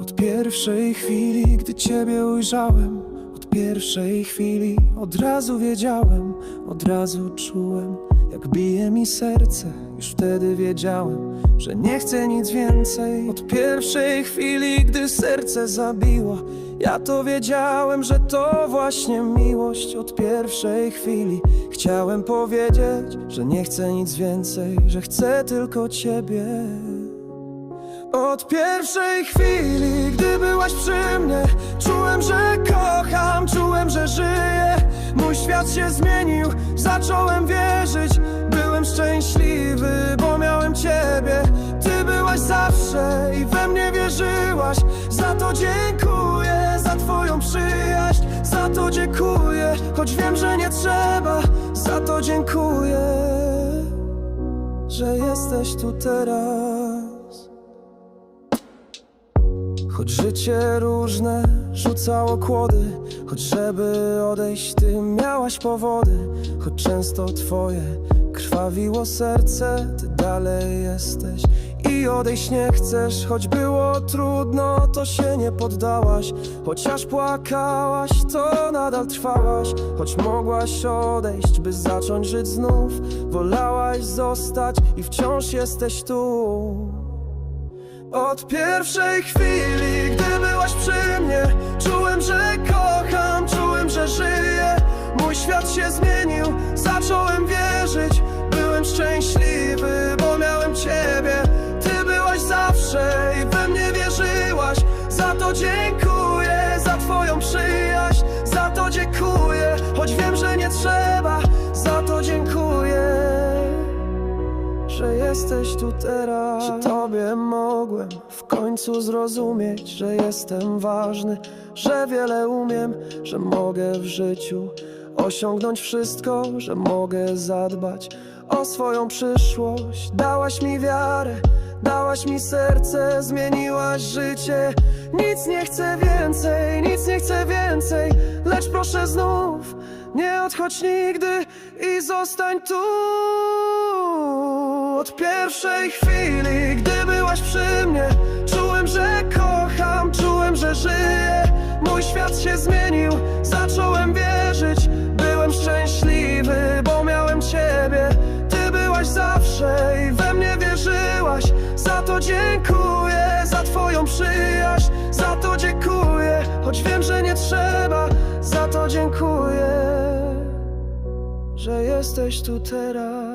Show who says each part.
Speaker 1: Od pierwszej chwili, gdy Ciebie ujrzałem, od pierwszej chwili od razu wiedziałem, od razu czułem jak bije mi serce. Już wtedy wiedziałem, że nie chcę nic więcej. Od pierwszej chwili, gdy serce zabiło Ja to wiedziałem, że to właśnie miłość. Od pierwszej chwili chciałem powiedzieć Że nie chcę nic więcej, że chcę tylko Ciebie. Od pierwszej chwili, gdy byłaś przy mnie Czułem, że kocham, świat się zmienił, zacząłem wierzyć Byłem szczęśliwy, bo miałem ciebie. Ty byłaś zawsze i we mnie wierzyłaś. Za to dziękuję, za twoją przyjaźń. Za to dziękuję, choć wiem, że nie trzeba. Za to dziękuję, że jesteś tu teraz Choć życie różne rzucało kłody Choć żeby odejść ty miałaś powody. Choć często twoje krwawiło serce Ty dalej jesteś i odejść nie chcesz. Choć było trudno to się nie poddałaś Chociaż płakałaś to nadal trwałaś. Choć mogłaś odejść by zacząć żyć znów Wolałaś zostać i wciąż jesteś tu od pierwszej chwili, gdy byłaś przy mnie Czułem, jesteś tu teraz. Że Tobie mogłem w końcu zrozumieć Że jestem ważny, że wiele umiem Że mogę w życiu osiągnąć wszystko Że mogę zadbać o swoją przyszłość? Dałaś mi wiarę, dałaś mi serce Zmieniłaś życie. Nic nie chcę więcej, nic nie chcę więcej Lecz proszę znów, nie odchodź nigdy I zostań tu. Od pierwszej chwili, gdy byłaś przy mnie Czułem, że kocham, czułem, że żyję. Mój świat się zmienił, zacząłem że jesteś tu teraz